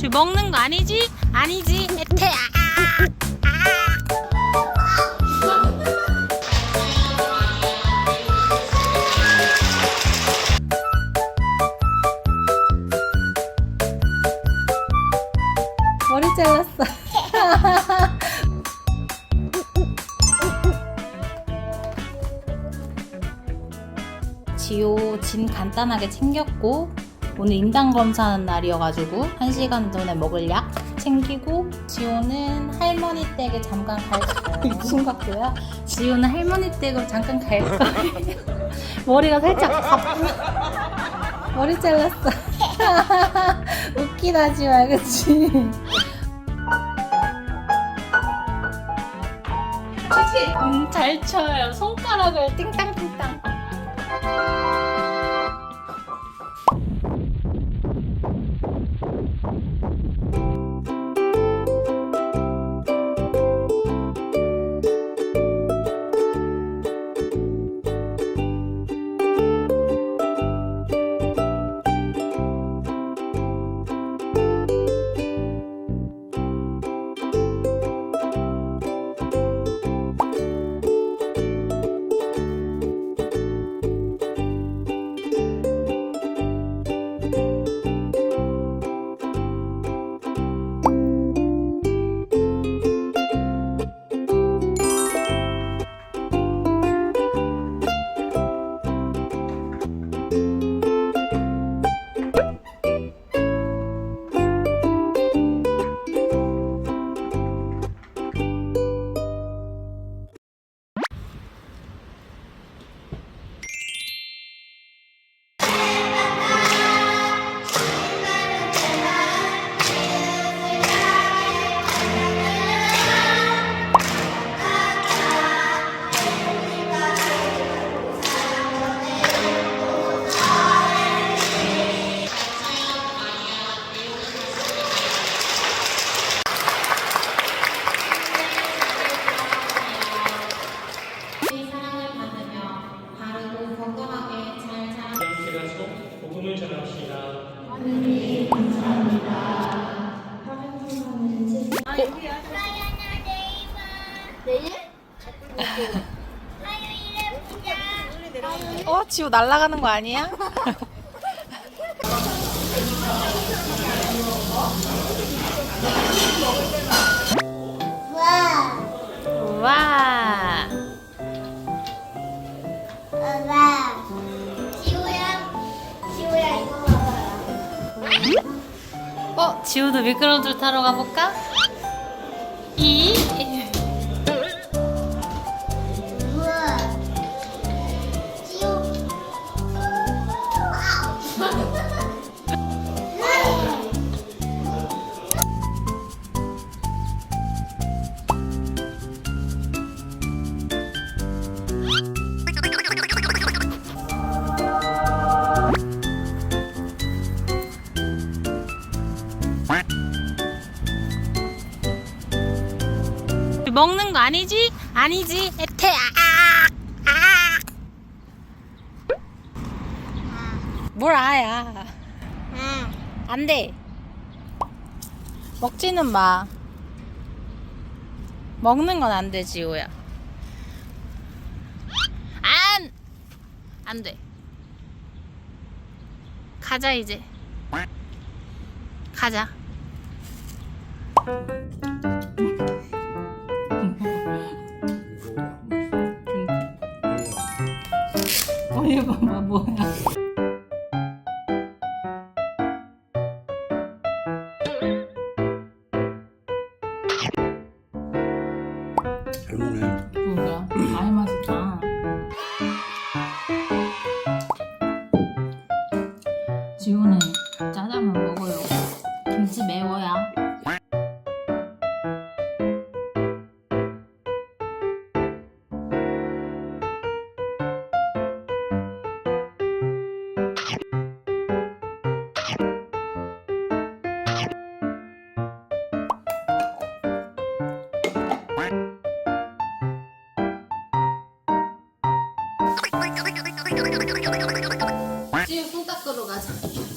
쥐 먹는 거 아니지? 아니지. 에테야. 머리 잘랐어. 지호 진 간단하게 챙겼고 오늘 임당 검사하는 날이어가지고 1시간 전에 먹을 약 챙기고 지호는 할머니 댁에 잠깐 갈 거예요. 무슨 같고요? 지호는 할머니 댁으로 잠깐 갈 거예요. 머리가 살짝 가쁘 머리 잘랐어. 웃기다 지호야 그치? 음, 잘 쳐요. 손가락을 띵땅띵땅. 제가 속 복음을 전합시다. 어, 지호 날아가는 거 아니야? 와, 와. 지호도 미끄럼틀 타러 가볼까? 이. 먹는 거 아니지? 아니지. 에테야. 뭘 아야. 아, 안 돼. 먹지는 마. 먹는 건 안 돼, 지호야. 안! 안 돼. 가자, 이제. 가자. 어이 봐봐, 뭐야. 지호 손 닦으러 가자.